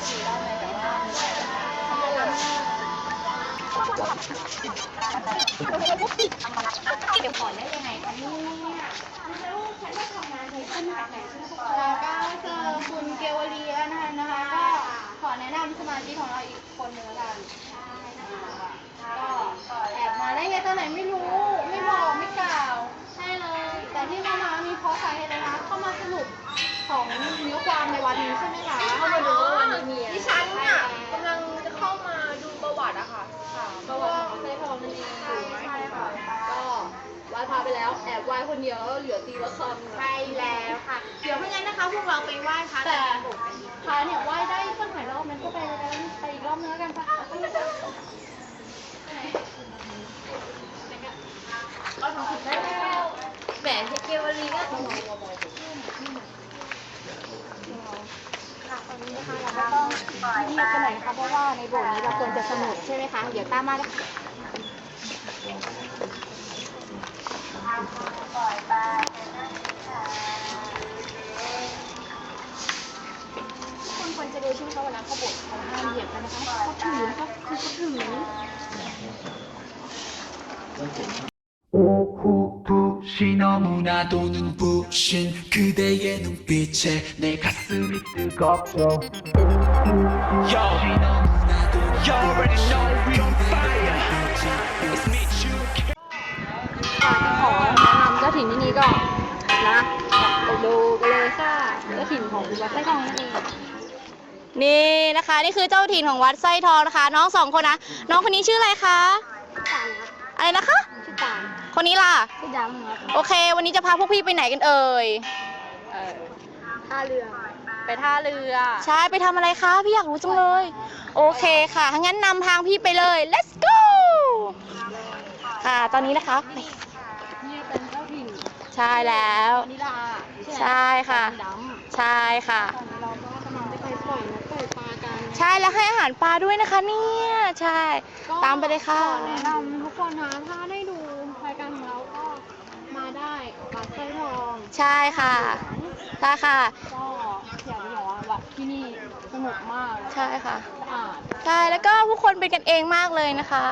เดี๋ยวขอได้ยังไงคะเนี่ยเราก็เจอคุณเกลีวนะนะคะก็ขอแนะนำสมาชิกของเราอีกคนหนึ่งแล้วกันก็แอบมาได้ไงตอนไหนไม่รู้ ไม่บอกไม่กล่าวใช่เลย แต่ที่เขามามีเพราะใครเลยนะเขามาสรุปของนิ้วความในวันนี้ใช่ไหมคะ ประวัติของไส้ทองนั่นเองใช่ใช่ค่ะก็ไหว้พระไปแล้วแอบไหว้คนเดียวแล้วเหลือตีละคำใช่แล้วค่ะ เดี๋ยวเพราะงั้นนะคะพวกเราไปไหว้พระแต่กันพระเนี่ยไหว้ได้ตั้งหลายรอบมันก็ไปแล้วไปอีกรอบนึงแล้วกันปะได้แล้วแหมเกวลีก็ของเราก็ต้อง เงียบกันหน่อยนะคะเพราะว่าในโบสถ์นี้เราควรจะสงบใช่ไหมคะ เดี๋ยวตามมาเลยค่ะคนควรจะดูใช่ไหมคะเวลาเขาโบสถ์เขาห้ามเหยียบกันนะคะเขาถือนะคะคือเขาถือ 오후부시 너무나도 눈부신 그대의 눈빛에 내 가슴이 뜨겁죠 Yo, you already know we on fire It's me, you ค่ะขอแนะนำเจ้าถิ่นที่นี่ก็นะไปดูกันเลยค่ะเจ้าถิ่นของวัดไส้ทองนั่นเองนี่นะคะ นี่คือเจ้าถิ่นของวัดไส้ทองนะคะ น้องสองคนนะน้องคนนี้ชื่ออะไรคะตาลครับอะไรนะคะ ชื่อตาลคนนี้ล่ะ ชื่อดำครับโอเค วันนี้จะพาพวกพี่ไปไหนกันเอ่ย ท่าเรือ ไปท่าเรือ ใช่ไปทำอะไรคะพี่อยากรู้จังเลย โอเคค่ะถ้างั้นนำทางพี่ไปเลย let's go ค่ะตอนนี้นะคะไปนี่เป็นเจ้าถิ่นใช่แล้ววานิลาใช่ค่ะ ดำใช่ค่ะตอนนี้เราก็กำลังจะไปปล่อยนกปล่อยปลากัน ใช่แล้วให้อาหารปลาด้วยนะคะเนี่ยใช่ ก็ตามไปเลยค่ะ ขอแนะนำทุกคนนะถ้าได้ดูรายการของเราก็มาได้วัดไส้ทองใช่ค่ะ ใช่ค่ะ ก็อยากจะบอกว่าวัดที่นี่สนุกมากใช่ค่ะ สะอาด ใช่แล้วก็ผู้คนเป็นกันเองมากเลยนะคะ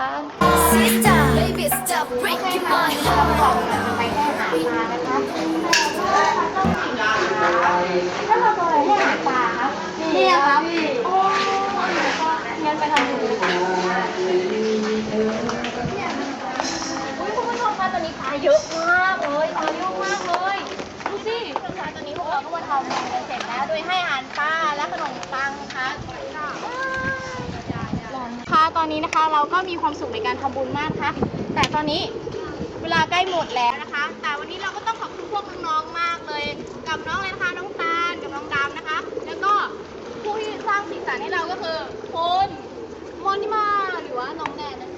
Sister, baby, stop breaking my heart. ไปแค่หาปลานะคะถ้าเราตัวอะไรให้หาปลาครับนี่ครับโอ้งั้นไปทำดูอุ้ยคุณผู้ชมคะตอนนี้ปลาเยอะม ทอมเสร็จแล้ว โดยให้อาหารป้าและขนมปังค่ะค่ะตอนนี้นะคะเราก็มีความสุขในการทำบุญมากค่ะ แต่ตอนนี้เวลาใกล้หมดแล้วนะคะ แต่วันนี้เราก็ต้องขอบคุณพวกน้องๆมากเลย กับน้องเลยนะคะน้องตาลกับน้องดำนะคะ แล้วก็ผู้ที่สร้างสีสันให้เราก็คือคุณมอนิมาหรือว่าน้องแนนนะคะ